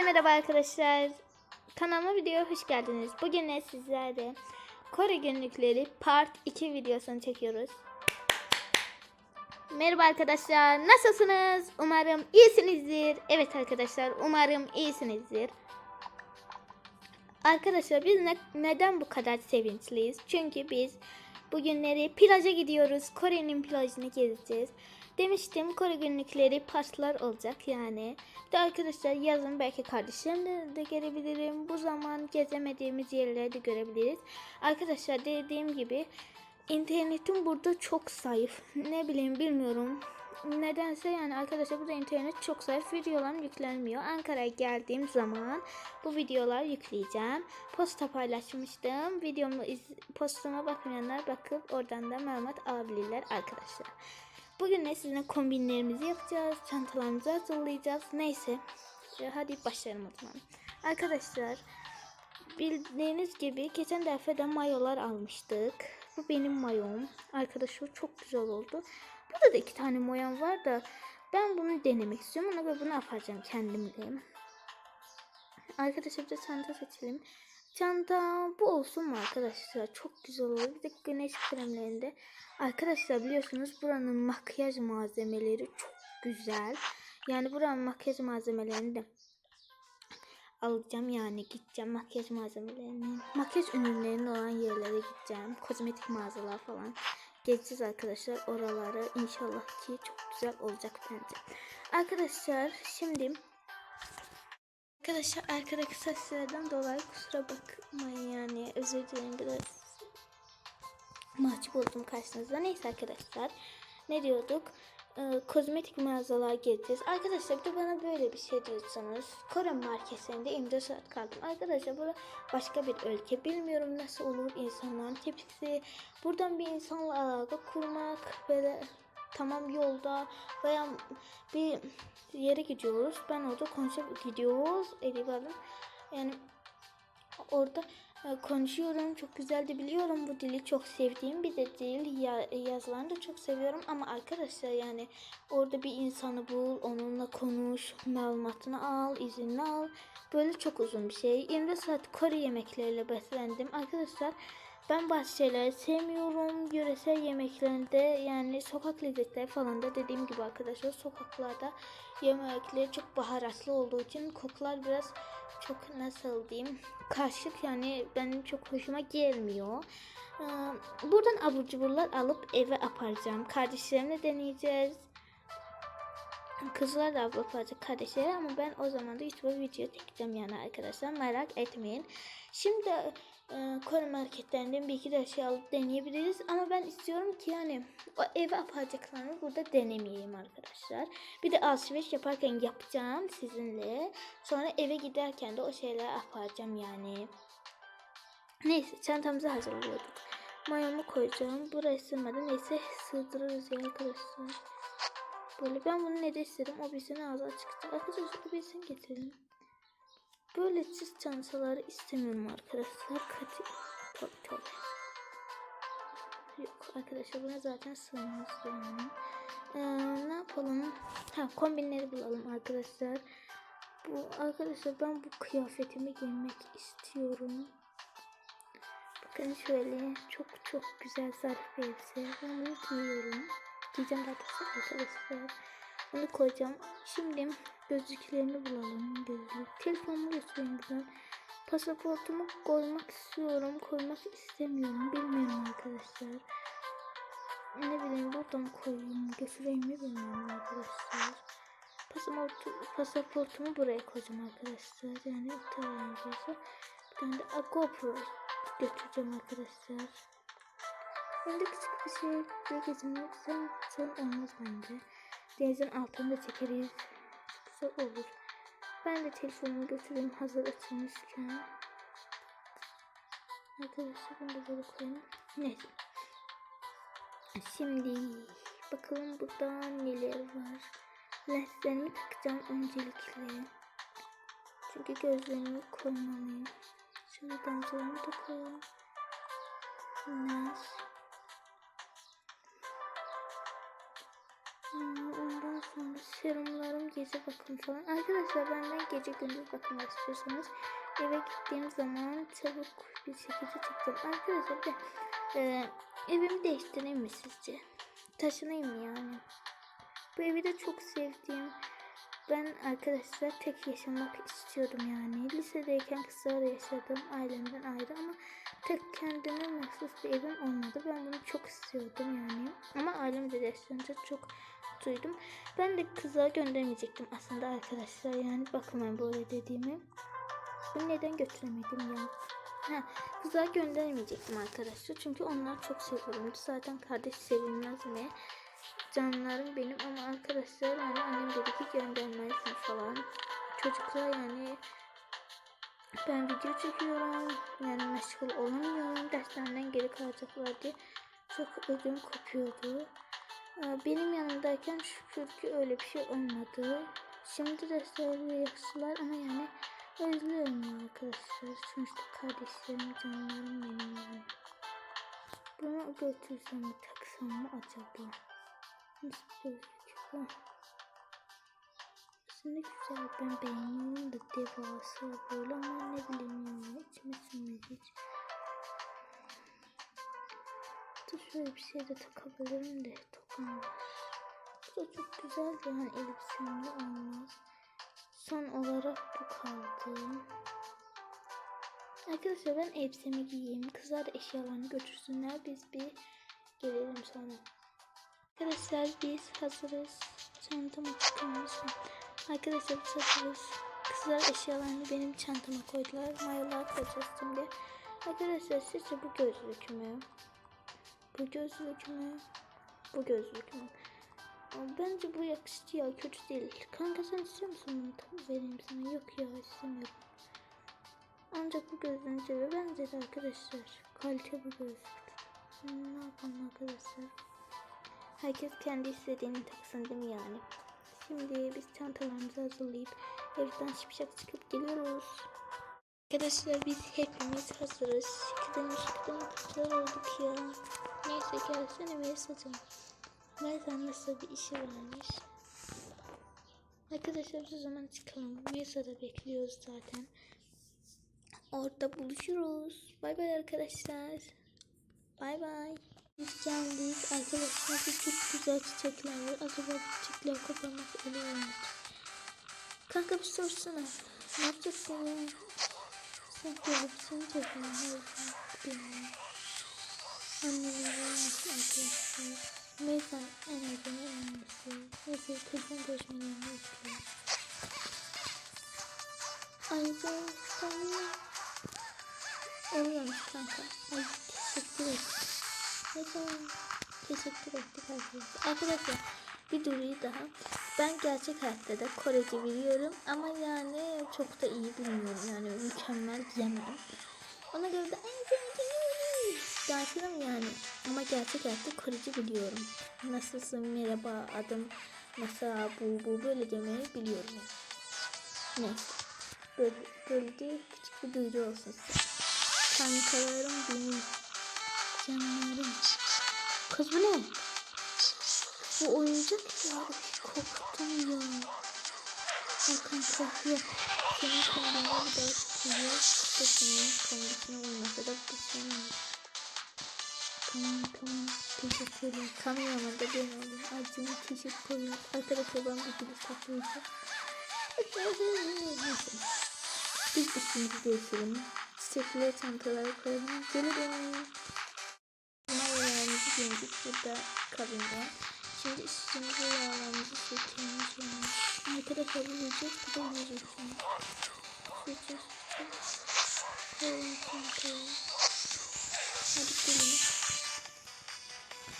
Hepinize merhaba arkadaşlar. Kanalıma videoya hoş geldiniz. Bugün ne sizlerle Kore günlükleri part 2 videosunu çekiyoruz. Merhaba arkadaşlar. Nasılsınız? Umarım iyisinizdir. Evet arkadaşlar, umarım iyisinizdir. Arkadaşlar biz ne- neden bu kadar sevinçliyiz? Çünkü biz bugünleri plaja gidiyoruz. Kore'nin plajını gezeceğiz. Demiştim Kore günlükleri partlar olacak yani. De arkadaşlar yazın belki kardeşlerimle de gelebilirim. Bu zaman gezemediğimiz yerleri de görebiliriz. Arkadaşlar dediğim gibi internetim burada çok zayıf. Ne bileyim bilmiyorum. Nedense yani arkadaşlar burada internet çok zayıf. Videolarım yüklenmiyor. Ankara'ya geldiğim zaman bu videolar yükleyeceğim. Posta paylaşmıştım. Videomu iz, postuma bakmayanlar bakıp oradan da malumat alabilirler arkadaşlar. Bugün de sizinle kombinlerimizi yapacağız. Çantalarımızı hazırlayacağız. Neyse. Hadi başlayalım o zaman. Arkadaşlar bildiğiniz gibi geçen defada mayolar almıştık. Bu benim mayom. Arkadaşlar çok güzel oldu. Burada da iki tane mayom var da ben bunu denemek istiyorum. Ona göre bunu yapacağım kendimle. Arkadaşlar bir de çanta seçelim. Çanta bu olsun mu arkadaşlar? Çok güzel olur. Bir de güneş kremlerinde. Arkadaşlar biliyorsunuz buranın makyaj malzemeleri çok güzel. Yani buranın makyaj malzemelerini de alacağım yani gideceğim makyaj malzemelerini. Makyaj ürünlerinin olan yerlere gideceğim. Kozmetik mağazalar falan. Gezeceğiz arkadaşlar oraları. İnşallah ki çok güzel olacak bence. Arkadaşlar şimdi Arkadaşlar arkadaki seslerden dolayı kusura bakmayın yani özür dilerim biraz mahcup oldum karşınızda. Neyse arkadaşlar ne diyorduk? Ee, kozmetik mağazalar gezeceğiz. Arkadaşlar bir de bana böyle bir şey diyorsanız Kore marketlerinde 24 saat kaldım. Arkadaşlar bu başka bir ülke. Bilmiyorum nasıl olur insanların tepkisi. Buradan bir insanla alaka kurmak böyle tamam yolda veya bir yere gidiyoruz. Ben orada konuşup gidiyoruz. Edivarım. Yani orada e, konuşuyorum. Çok güzel de biliyorum. Bu dili çok sevdiğim bir de dil. Ya, yazılarını da çok seviyorum. Ama arkadaşlar yani orada bir insanı bul. Onunla konuş. Malumatını al. izinini al. Böyle çok uzun bir şey. 20 saat Kore yemekleriyle beslendim. Arkadaşlar ben bazı şeyleri sevmiyorum. Yöresel yemeklerinde yani sokak lezzetleri falan da dediğim gibi arkadaşlar sokaklarda yemekleri çok baharatlı olduğu için kokular biraz çok nasıl diyeyim karışık yani benim çok hoşuma gelmiyor. Buradan abur cuburlar alıp eve aparacağım. Kardeşlerimle deneyeceğiz. Kızlar da yapacak kardeşleri ama ben o zaman da YouTube'a video çekeceğim yani arkadaşlar merak etmeyin. Şimdi e, Kore marketlerinden bir iki de şey alıp deneyebiliriz ama ben istiyorum ki yani o eve yapacaklarını burada denemeyeyim arkadaşlar. Bir de alışveriş yaparken yapacağım sizinle. Sonra eve giderken de o şeyler yapacağım yani. Neyse çantamızı hazırlıyorduk. Mayomu koyacağım. Buraya sığmadı. Neyse sığdırırız ya arkadaşlar. Böyle ben bunu ne de istedim. O bilsin ağzı açıktı. Arkadaşlar o bilsin getirelim. Böyle çiz çantaları istemiyorum arkadaşlar. Katı. Tabii tabii. Yok arkadaşlar buna zaten sığmaz yani. Ee, ne yapalım? Ha kombinleri bulalım arkadaşlar. Bu arkadaşlar ben bu kıyafetimi giymek istiyorum. Bakın şöyle çok çok güzel zarif elbise. Ben bunu giyiyorum. Giyeceğim daha arkadaşlar. Bunu koyacağım. Şimdi gözlüklerini bulalım. Gözlük. Telefonumu götüreyim buradan. Pasaportumu koymak istiyorum. Koymak istemiyorum. Bilmiyorum arkadaşlar. Ne bileyim buradan koyayım. Götüreyim mi bilmiyorum arkadaşlar. Pasaportu, pasaportumu buraya koyacağım arkadaşlar. Yani İtalyan yazı. Bir tane de GoPro götüreceğim arkadaşlar. Bende küçük bir şey bir gezinmek sen, sen olmaz bence. Denizin altını da çekeriz. Güzel olur. Ben de telefonumu götüreyim hazır açılmışken. Arkadaşlar bunu da böyle koyayım. Neyse. Şimdi bakalım burada neler var. Lenslerimi takacağım öncelikle. Çünkü gözlerimi koymalıyım. Şöyle damgalarımı da koyalım. Lens. Sonra serumlarım gece bakım falan. Arkadaşlar benden gece gündüz bakım istiyorsanız eve gittiğim zaman çabuk bir şekilde çekeceğim. Arkadaşlar de e, evimi değiştireyim mi sizce? Taşınayım mı yani? Bu evi de çok sevdiğim. Ben arkadaşlar tek yaşamak istiyordum yani. Lisedeyken kızlarla yaşadım ailemden ayrı ama tek kendime mahsus bir evim olmadı. Ben bunu çok istiyordum yani. Ama ailem de yaşayınca çok mutluydum. Ben de kıza göndermeyecektim aslında arkadaşlar yani bakmayın böyle dediğimi. Bunu neden götüremedim ya? Ha, kıza göndermeyecektim arkadaşlar. Çünkü onlar çok seviyorum. Zaten kardeş sevilmez mi? Canlarım benim ama arkadaşlar yani annem dedi ki göndermezsin falan. Çocuklar yani ben video çekiyorum. Yani meşgul olamıyorum. Derslerden geri kalacaklar diye çok ödüm kopuyordu. Ee, Benim yanımdayken şükür ki öyle bir şey olmadı. Şimdi derslerle yaşlılar ama yani özlüyorum arkadaşlar. Sonuçta kardeşlerim, canlarım benim yani. Bunu götürsem mi taksam mı acaba? Nasıl gözüküyor? Aslında güzel ben beğeniyorum da devasa böyle ama ne bileyim ya içime sinmedi hiç. Dur şöyle bir şey de takabilirim de tokamaz. Bu da çok güzel de yani elbisemle olmaz. Son olarak bu kaldı. Arkadaşlar ben elbisemi giyeyim. Kızlar da eşyalarını götürsünler. Biz bir gelelim sonra. Arkadaşlar biz hazırız. Çantamı çıkarmışım. Arkadaşlar biz hazırız. Kızlar eşyalarını benim çantama koydular. Mayolar koyacağız şimdi. Arkadaşlar sizce bu gözlük mü? Bu gözlük mü? Bu gözlük Bence bu yakıştı ya kötü değil. Kanka sen istiyor musun bunu tam vereyim sana? Yok ya istemiyorum. Ancak bu gözlüğün sebebi bence de arkadaşlar. Kalite bu gözlük. Ne yapalım arkadaşlar? Herkes kendi istediğini taksın değil mi yani? Şimdi biz çantalarımızı hazırlayıp evden şıpşak çıkıp geliyoruz. Arkadaşlar biz hepimiz hazırız. Şıkıdım şıkıdım kızlar olduk ya. Neyse gelsene Melisa'cığım. Melisa nasıl bir işi varmış. Arkadaşlar o zaman çıkalım. Melisa'da bekliyoruz zaten. Orada buluşuruz. Bay bay arkadaşlar. Bay bay. Biz geldik. Arkadaşlar çok güzel çiçekler var. Acaba çiçekler koparmak oluyor mu? Kanka bir sorsana. Ne yapacaksın ya? Sen gelip seni çekmem. Bilmiyorum. Olmasın arkadaşlar. Neyse en azından olması. Neyse kızın görüşmelerini istiyorum. Ayrıca tamam. Oluyormuş kanka. Ay teşekkür ederim. Neyse teşekkür. Arkadaşlar bir duruyu daha. Ben gerçek hayatta da Korece biliyorum ama yani çok da iyi bilmiyorum yani mükemmel diyemem. Ona göre de en sevdiğim Gerçekten yani ama gerçek hayatta Korece biliyorum. Nasılsın merhaba adım mesela bu bu böyle demeyi biliyorum. Neyse. Böyle, böyle de küçük bir duyuru olsun size. Kankalarım benim. Canlarım. Kız bu ne? Bu oyuncak ya. Korktum ya. O kanka ya. Senin çıkıyor. Bu senin kombisine uymasa da senin. Tamam tamam. Teşekkürler. Kameraman da ben olayım. Acını teşekkürler. Arkadaşlar ben bir gibi saklayacağım. Biz üstümüzü değiştirelim. Çiçekleri çantalara koyalım. Gelelim. Mayalarımızı giydik burada kabinde. Şimdi üstümüzü yağlarımızı çekelim. Yani. Arkadaşlar bu da. Yiyeceğiz. Hadi gelin.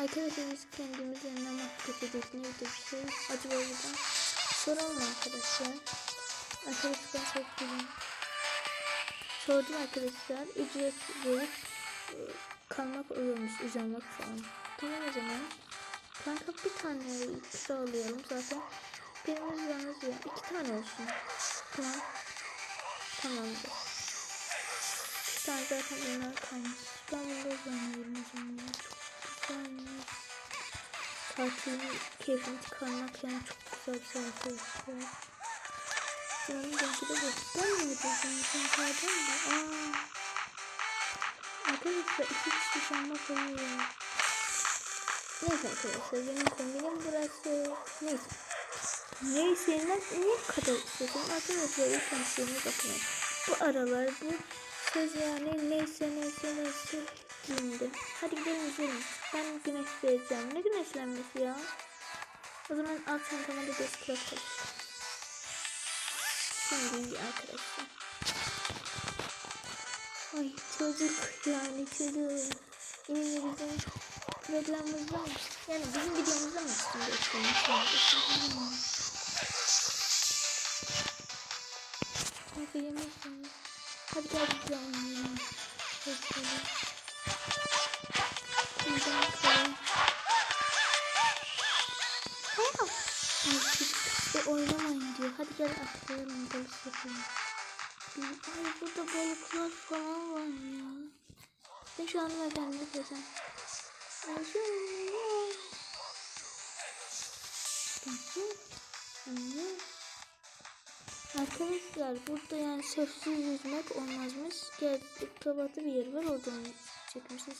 Arkadaşlar biz kendimiz yanına makyaj edeceğiz. Ne şey. Acaba buradan soralım arkadaşlar. Arkadaşlar çok Sordum arkadaşlar. Ücret verip e, kalmak oluyormuş. Uzanmak falan. Tamam o zaman. Kanka bir tane kısa alıyorum zaten. Yalnız ya. iki tane olsun. Tamam. Tamamdır. İki tane zaten bunlar kalmış. Ben bunu zaman. Çok güzelmiş. Tatilin keyfini çıkarmak yani çok güzel arkadaşlar. Canım belki de göstermiyordu. Zaten pardon da. Aa. Arkadaşlar iki kişi sanma koyuyor. Neyse arkadaşlar benim kombinim burası. Neyse. Neyse ne, niye kadar istedim? Arkadaşlar ilk konuştuğuma bakmayın. Bu aralar bu söz yani neyse neyse neyse giyindi. Hadi gidelim izleyelim. Ben güneşleyeceğim. Ne güneşlenmesi ya? O zaman alt çantama da göz kulak. Şimdi arkadaşlar. Ay çocuk yani çocuk. Yine bizim programımızda mı? Yani bizim videomuzda mı üstünde Yemek yiyelim. Hadi gel biz de oynayalım. Bakalım. Buradan bakalım. Aa! Ay oynamayın diyor. Hadi gel atlayalım dalış yapalım. Ay burada balıklar falan var ya. Ben şu an nereden ne desem. Ay şu an. Bakın. Anne. Arkadaşlar burada yani sözsüz yüzmek olmazmış. Geldik kabatı bir yer var orada onu çekmişiz.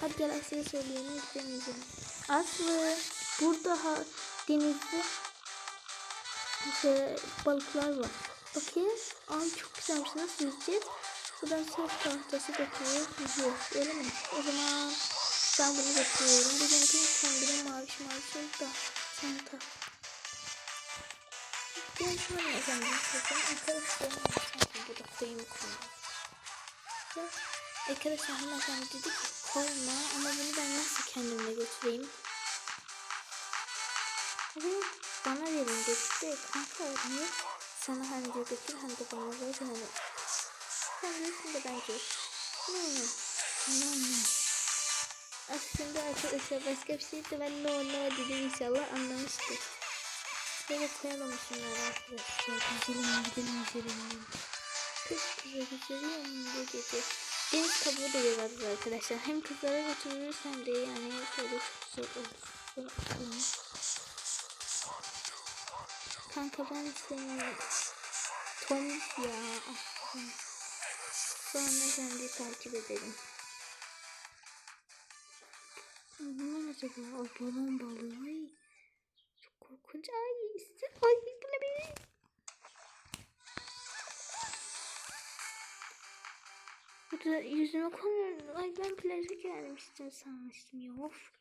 Hadi gel Aslı'ya söyleyelim izleyelim. Aslı burada ha, denizde şey, balıklar var. Bakayım. Ay çok güzelmiş. Nasıl yüzeceğiz? Buradan surf tahtası götürüyoruz. Yüzüyoruz. Öyle mi? O zaman ben bunu götürüyorum. Bizimki kombinim maviş maviş da çanta. Ben şu an efendim kızım. Arkadaşlarım sanki burada koyayım koyayım. Arkadaşlar hanımefendi dedi ki koyma ama bunu ben nasıl kendimle götüreyim? Evet bana verin dedi de kanka niye sana hem de götür hem de bana ver yani. Sen bilirsin de bence. No no. No no. Aslında arkadaşlar başka bir şey de ben no no dedim inşallah anlamıştır. Koyalım şunları arkadaşlar. Gidelim gidelim gidelim. Kız kıza götürüyorum bu gece. Deniz kabuğu da yaparız arkadaşlar. Hem kızlara götürürüz hem de yani şöyle çok güzel olur. Kanka ben seni Tomik ya. aşkım. Sonra sen de takip edelim. Bu ne acaba? O balon balığı. Korkunç. Ay. ist- Ay bu ne be? Burada yüzüme koyuyorum. Ay ben plaja gelmiştim sanmıştım ya. Of.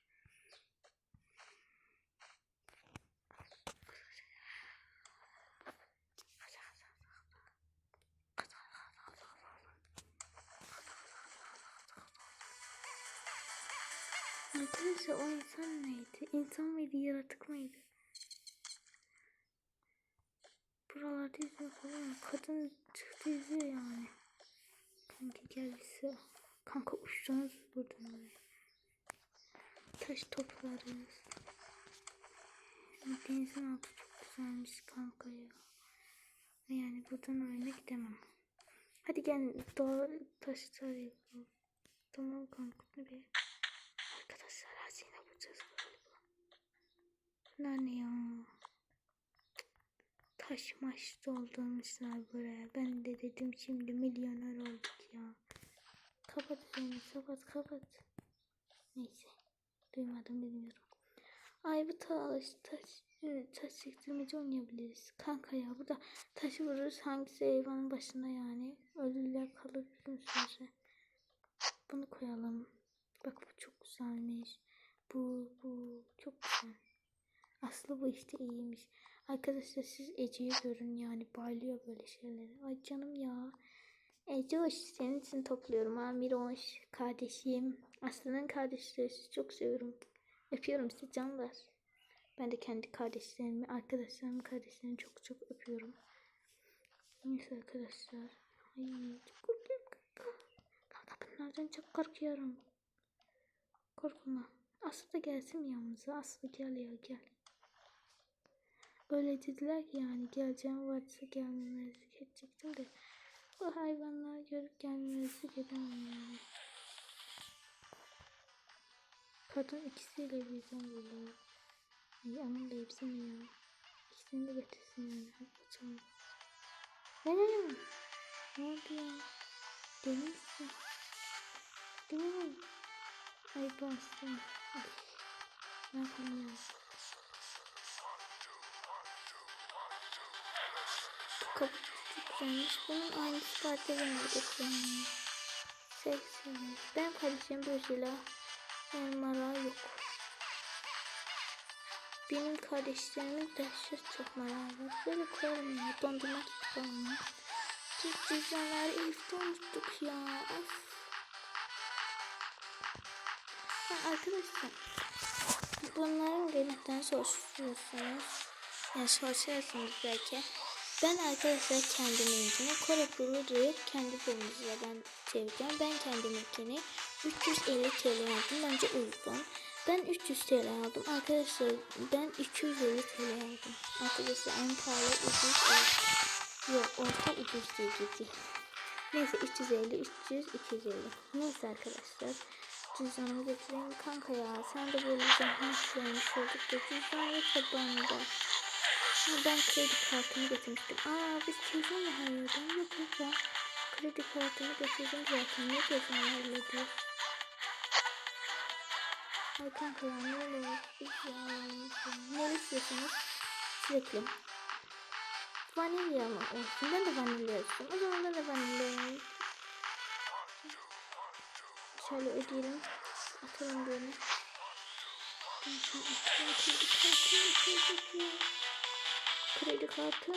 Arkadaşlar o insan neydi? İnsan mıydı, yaratık mıydı? Buralarda izliyor falan. Kadın çıktı izliyor yani. Kanka gel bize. Kanka uçtunuz buradan böyle. Taş toplarız. Denizin altı çok güzelmiş kanka ya. Yani buradan öyle gidemem. Hadi gel doğa taşlar yapalım. Tamam kanka be. Arkadaşlar hazine bulacağız galiba. Ne ya? Maş doldurmuşlar buraya. Ben de dedim şimdi milyoner olduk ya. Kapat üzerine kapat kapat. Neyse. Duymadım bilmiyorum. Ay bu taş taş taş çektirmeci oynayabiliriz. Kanka ya burada taşı vururuz hangisi hayvanın başına yani. Ölüler kalır bizim sürece. Bunu koyalım. Bak bu çok güzelmiş. Bu bu çok güzel. Aslı bu işte iyiymiş. Arkadaşlar siz Ece'yi görün yani bayılıyor böyle şeylere. Ay canım ya. Ece hoş senin için topluyorum. Amir hoş. Kardeşim. Aslı'nın kardeşleri sizi çok seviyorum. Öpüyorum sizi canlar. Ben de kendi kardeşlerimi, arkadaşlarımın kardeşlerini çok çok öpüyorum. Neyse arkadaşlar. Ay çok korkuyorum kanka. Kanka bunlardan çok korkuyorum. Korkma. Aslı da gelsin yanımıza? Aslı gel ya gel. Öyle dediler ki yani geleceğim varsa gelmemezlik edecektim de bu hayvanları görüp gelmemezlik edemem yani. Kadın ikisiyle birden geliyor. Ay aman da hepsi mi ya? İkisini de getirsin yani. Hadi açalım. Ne ne oldu ya? Deli misin? Değil mi? Ay bastım. Ay. Ne yapalım ya? Kapı çok güzelmiş. Bunun aynısı var getireyim. Seksiymiş. Ben kardeşim Bözü'yle Elmara yok. Benim kardeşlerimin dehşet çok merak var. Böyle koyalım ya. Dondurma olmuş. Biz cüzdanları evde unuttuk ya. Of. Ha, arkadaşlar. Bunların gönülden soruşturuyorsunuz. Yani soruşturuyorsunuz belki. Ben arkadaşlar kendiminkini Kore puludur. Kendi pulumuzla ben çevireceğim. Ben kendiminkini 350 TL aldım. Bence uygun. Ben 300 TL aldım. Arkadaşlar ben 250 TL aldım. Arkadaşlar en pahalı ucuz. Yok orta ucuz diye gidiyor. Neyse 350, 300, 250. Neyse arkadaşlar. Cüzdanımı getireyim. Kanka ya sen de böyle zahmet vermiş olduk da cüzdan yoksa bende. Ben kredi kartımı getirmiştim. Aa biz cüzdan mı hayırdım? Yok yok ya. Kredi kartımı getirdim zaten. Ne cüzdan hallediyor? Ay kanka ya ne ya. Ne istiyorsunuz? Sürekli. Vanilya mı olsun? Ben de vanilya istiyorum. O zaman ben de vanilya. Şöyle ödeyelim. Atalım böyle. Ben atıyorum. Kredi kartı. Kredi kartı. Kredi kartı.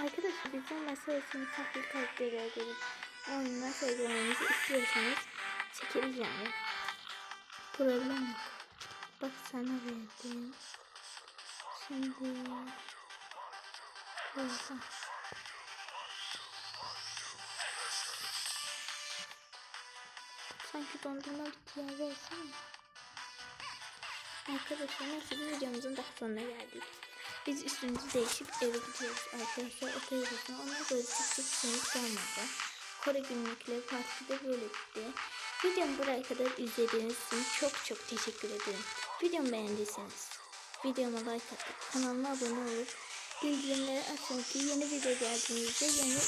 Arkadaşlar bizden için tahvil kartları gelip oyunlar söylememizi istiyorsanız çekeriz yani. Problem yok. Bak sana verdim. Şimdi Oha. Sanki dondurma bitti ya versene. Arkadaşlar neyse videomuzun daha sonuna geldik. Biz üstümüzü değişip eve gidiyoruz arkadaşlar. Otelodasına ondan sonra çok çok üstümüz kalmadı. Kore günlükleri partisi de böyle bitti. Videomu buraya kadar izlediğiniz için çok çok teşekkür ederim. Videomu beğendiyseniz videoma like atıp kanalıma abone olup bildirimleri açın ki yeni video geldiğinizde yeni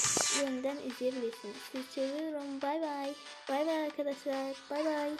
yeniden izleyebilirsiniz. Sizi seviyorum. Bay bay. Bay bay arkadaşlar. Bay bay.